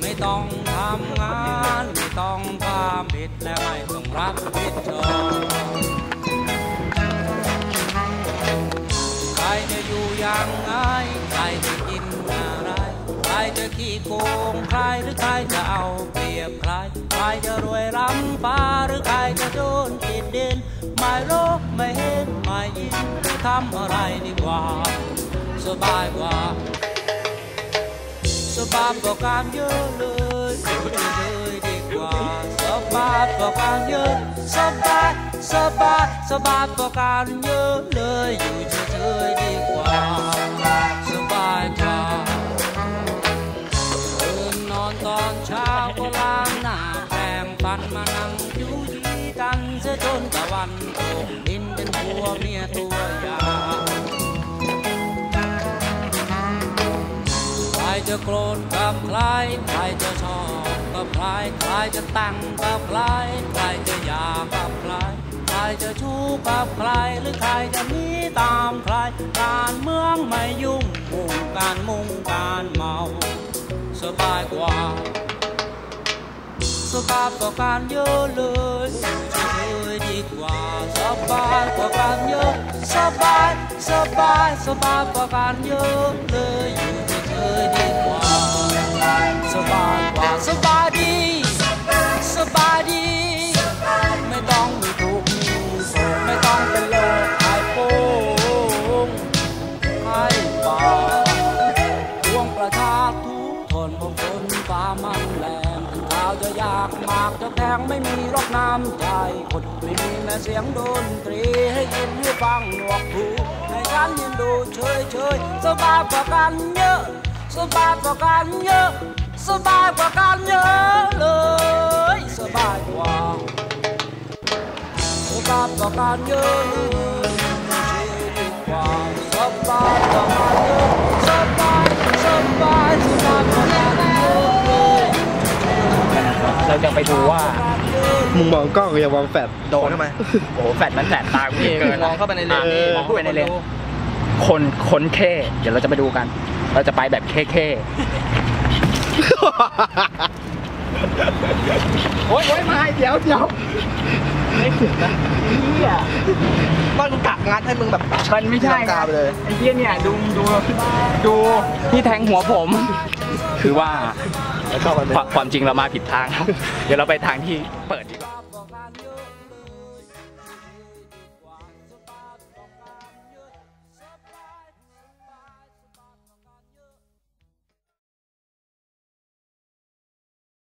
ไม่ต้องทำงานไม่ต้องความผิดและไม่ต้องรับผิดชอบใครจะอยู่อย่างไงใครจะกินอะไรใครจะขี้โกงใครหรือใครจะเอาเปรียบใครใครจะรวยล้ำฟ้าหรือใครจะโดนติดดินไม่รู้ไม่เห็นไม่ยินทำอะไรดีกว่าสบายกว่า บายกว่าการเยอะเลยอยู่เฉยดีกว่าสบายกว่าการเยอะสบายสบายสบายกว่าการเยอะเลยอยู่เฉยๆดีกว่าสบายกว่าตื่นนอนตอนเช้าก็ล้างหน้าแปรงฟันมานั่งอยู่ที่กันเสียจนตะวันตกดินเป็นผัวเมียตัวยาว จะโกรธกับใคร ใครจะชอบกับใคร ใครจะตั้งกับใคร ใครจะอยากกับใคร ใครจะชู้กับใคร หรือใครจะหนีตามใคร การเมืองไม่ยุ่งมุ่งการมุ่งการเมา สบายกว่า สบายกว่าการเยอะเลยอยู่เฉยดีกว่า สบายกว่าการเยอะ สบาย สบาย สบายกว่าการเยอะ มันแรงถึงข่าวจะยากมากจะแพงไม่มีรอกน้ำใจคนไม่มีแม้เสียงดนตรีให้ยินให้ฟังหนวกหูให้ฉันยืนดูเฉยเฉยสบายกว่ากันเยอะสบายกว่ากันเยอะสบายกว่ากันเยอะเลยสบายกว่าสบายกว่ากันเยอะเลยดีกว่าสบายกว่า เราจะไปดูว่ามึงมองกล้องอย่ามองแฟดโดนทำไมโอ้โหแฟดมันแสบตากูเกินมองเข้าไปในเลนอะมองเข้าไปในเลนคนคนเค้เดี๋ยวเราจะไปดูกัน เราจะไปแบบเค้เค้โอ้ยโอ้ยมาเดี๋ยวเดี๋ยวไม่ถึงนะเฮียบ้านกูกะงานให้มึงแบบมันไม่ใช่กาไปเลยไอ้เฮียเนี่ยดูดูดูที่แทงหัวผม คือว่าแล้วเข้าไป ความความจริงเรามาผิดทางครับ เดี๋ยวเราไปทางที่เปิดดีกว่า